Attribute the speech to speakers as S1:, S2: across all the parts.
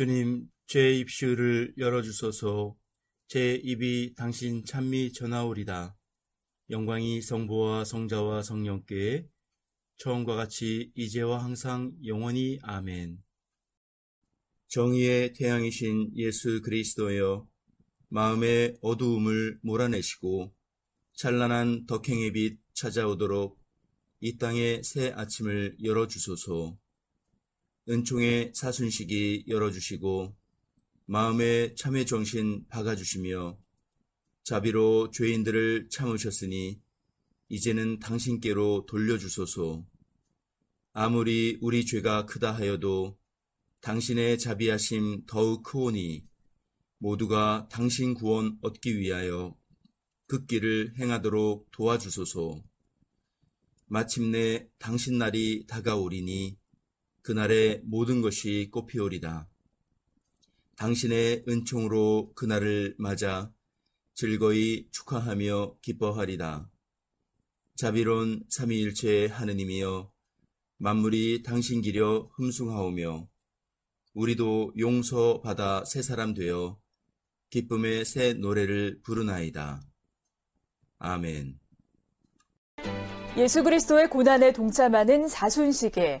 S1: 주님, 제 입술을 열어주소서 제 입이 당신 찬미 전하오리다. 영광이 성부와 성자와 성령께 처음과 같이 이제와 항상 영원히 아멘. 정의의 태양이신 예수 그리스도여 마음의 어두움을 몰아내시고 찬란한 덕행의 빛 찾아오도록 이 땅의 새 아침을 열어주소서. 은총의 사순식이 열어주시고 마음의 참회 정신 박아주시며 자비로 죄인들을 참으셨으니 이제는 당신께로 돌려주소서. 아무리 우리 죄가 크다 하여도 당신의 자비하심 더욱 크오니 모두가 당신 구원 얻기 위하여 그 길을 행하도록 도와주소서. 마침내 당신 날이 다가오리니 그날의 모든 것이 꽃피오리다. 당신의 은총으로 그날을 맞아 즐거이 축하하며 기뻐하리다. 자비로운 삼위일체 하느님이여 만물이 당신 기려 흠숭하오며 우리도 용서받아 새 사람 되어 기쁨의 새 노래를 부르나이다. 아멘.
S2: 예수 그리스도의 고난에 동참하는 사순식에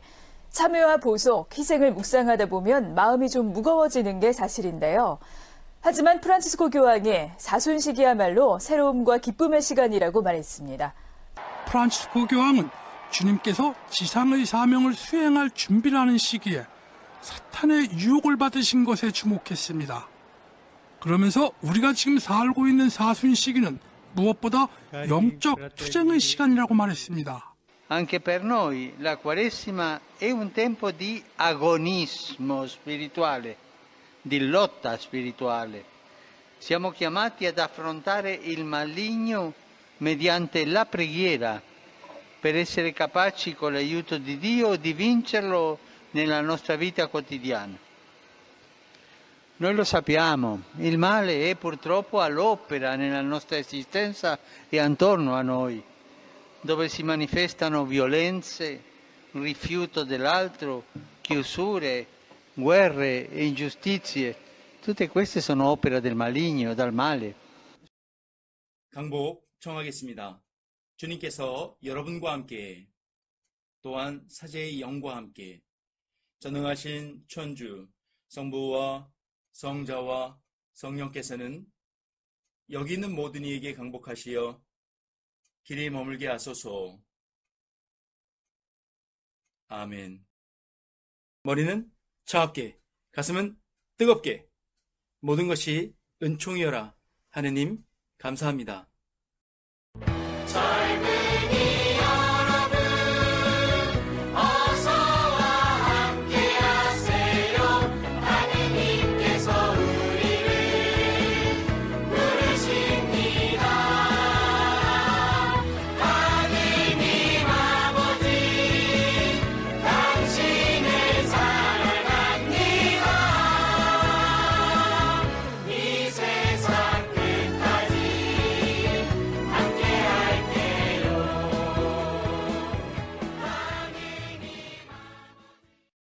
S2: 참회와 보석, 희생을 묵상하다 보면 마음이 좀 무거워지는 게 사실인데요. 하지만 프란치스코 교황이 사순식이야말로 새로움과 기쁨의 시간이라고 말했습니다.
S3: 프란치스코 교황은 주님께서 지상의 사명을 수행할 준비를 하는 시기에 사탄의 유혹을 받으신 것에 주목했습니다. 그러면서 우리가 지금 살고 있는 사순 시기는 무엇보다 영적 투쟁의 시간이라고 말했습니다.
S4: Anche per noi la Quaresima è un tempo di agonismo spirituale, di lotta spirituale. Siamo chiamati ad affrontare il maligno mediante la preghiera per essere capaci con l'aiuto di Dio di vincerlo nella nostra vita quotidiana. Noi lo sappiamo, il male è purtroppo all'opera nella nostra esistenza e attorno a noi dove si manifestano violenze, rifiuto dell'altro, chiusure, guerre e ingiustizie. Tutte queste sono opera del maligno, dal male.
S1: 강복 청하겠습니다. 주님께서 여러분과 함께 또한 사제의 영과 함께 전능하신 천주 성부와 성자와 성령께서는 여기 있는 모든 이에게 강복하시어 길이 머물게 하소서. 아멘. 머리는 차갑게, 가슴은 뜨겁게, 모든 것이 은총이여라. 하느님, 감사합니다.